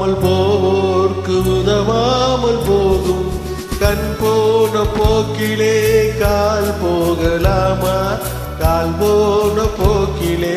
உதவாமல் போவோர்க்கு உதவாமல் போகும் கண் போன போக்கிலே கால் போகலாமா? கால் போன போக்கிலே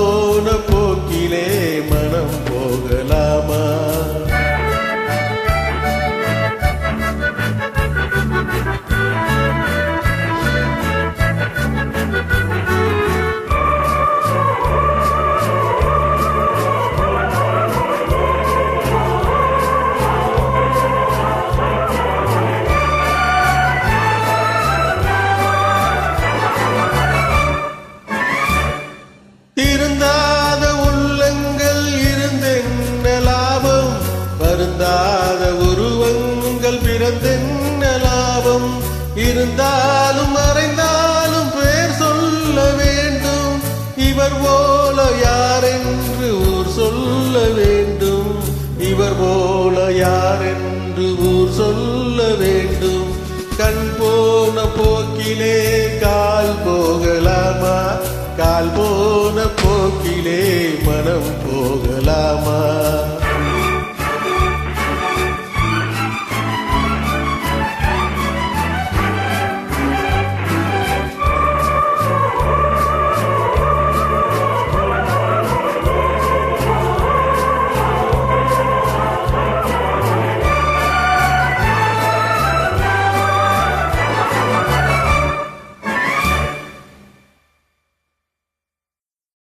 இருந்தாலும் மறைந்தாலும் பேர் சொல்ல வேண்டும். இவர் போல யாரென்று ஊர் சொல்ல வேண்டும். இவர் போல யாரென்று ஊர் சொல்ல வேண்டும். கண் போன போக்கிலே கால் போகலாமா? கால் போன போக்கிலே மனம் போ